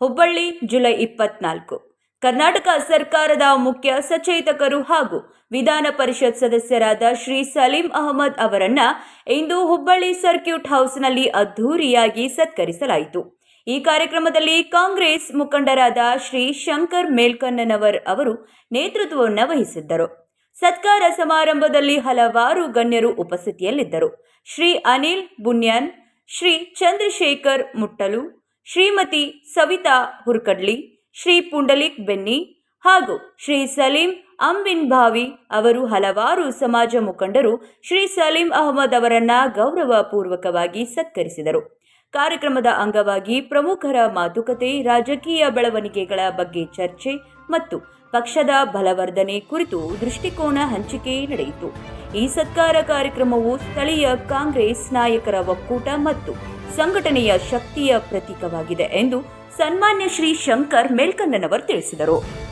Hubballi, July ಇಪ್ಪತ್ನಾಲ್ಕು. ಕರ್ನಾಟಕ ಸರ್ಕಾರದ ಮುಖ್ಯ ಸಚೇತಕರು ಹಾಗೂ ವಿಧಾನ ಪರಿಷತ್ ಸದಸ್ಯರಾದ ಶ್ರೀ ಸಲೀಂ ಅಹಮದ್ ಅವರನ್ನ ಇಂದು ಹುಬ್ಬಳ್ಳಿ ಸರ್ಕ್ಯೂಟ್ ಹೌಸ್ನಲ್ಲಿ ಅದ್ಧೂರಿಯಾಗಿ ಸತ್ಕರಿಸಲಾಯಿತು. ಈ ಕಾರ್ಯಕ್ರಮದಲ್ಲಿ ಕಾಂಗ್ರೆಸ್ ಮುಖಂಡರಾದ ಶ್ರೀ ಶಂಕರ್ ಮೇಲ್ಕನ್ನನವರ್ ಅವರು ನೇತೃತ್ವವನ್ನು ವಹಿಸಿದ್ದರು. ಸತ್ಕಾರ ಸಮಾರಂಭದಲ್ಲಿ ಹಲವಾರು ಗಣ್ಯರು ಉಪಸ್ಥಿತಿಯಲ್ಲಿದ್ದರು. ಶ್ರೀ ಅನಿಲ್ ಬುನ್ಯಾನ್ ಶ್ರೀ ಚಂದ್ರಶೇಖರ್ ಮುಟ್ಟಲು ಶ್ರೀಮತಿ ಸವಿತಾ ಹುರ್ಕಡ್ಲಿ, ಶ್ರೀ ಪುಂಡಲಿಕ್ ಬೆನ್ನಿ ಹಾಗೂ ಶ್ರೀ ಸಲೀಂ ಅಂಬಿನ್ ಭಾವಿ ಅವರು ಹಲವಾರು ಸಮಾಜ ಮುಖಂಡರು ಶ್ರೀ ಸಲೀಂ ಅಹಮದ್ ಅವರನ್ನ ಗೌರವಪೂರ್ವಕವಾಗಿ ಸತ್ಕರಿಸಿದರು. ಕಾರ್ಯಕ್ರಮದ ಅಂಗವಾಗಿ ಪ್ರಮುಖರ ಮಾತುಕತೆ, ರಾಜಕೀಯ ಬೆಳವಣಿಗೆಗಳ ಬಗ್ಗೆ ಚರ್ಚೆ ಮತ್ತು ಪಕ್ಷದ ಬಲವರ್ಧನೆ ಕುರಿತು ದೃಷ್ಟಿಕೋನ ಹಂಚಿಕೆ ನಡೆಯಿತು. ಈ ಸತ್ಕಾರ ಕಾರ್ಯಕ್ರಮವು ಸ್ಥಳೀಯ ಕಾಂಗ್ರೆಸ್ ನಾಯಕರ ಒಕ್ಕೂಟ ಮತ್ತು ಸಂಘಟನೆಯ ಶಕ್ತಿಯ ಪ್ರತೀಕವಾಗಿದೆ ಎಂದು ಸನ್ಮಾನ್ಯ ಶ್ರೀ ಶಂಕರ್ ಮೇಲ್ಕನ್ನನವರ್ ತಿಳಿಸಿದರು.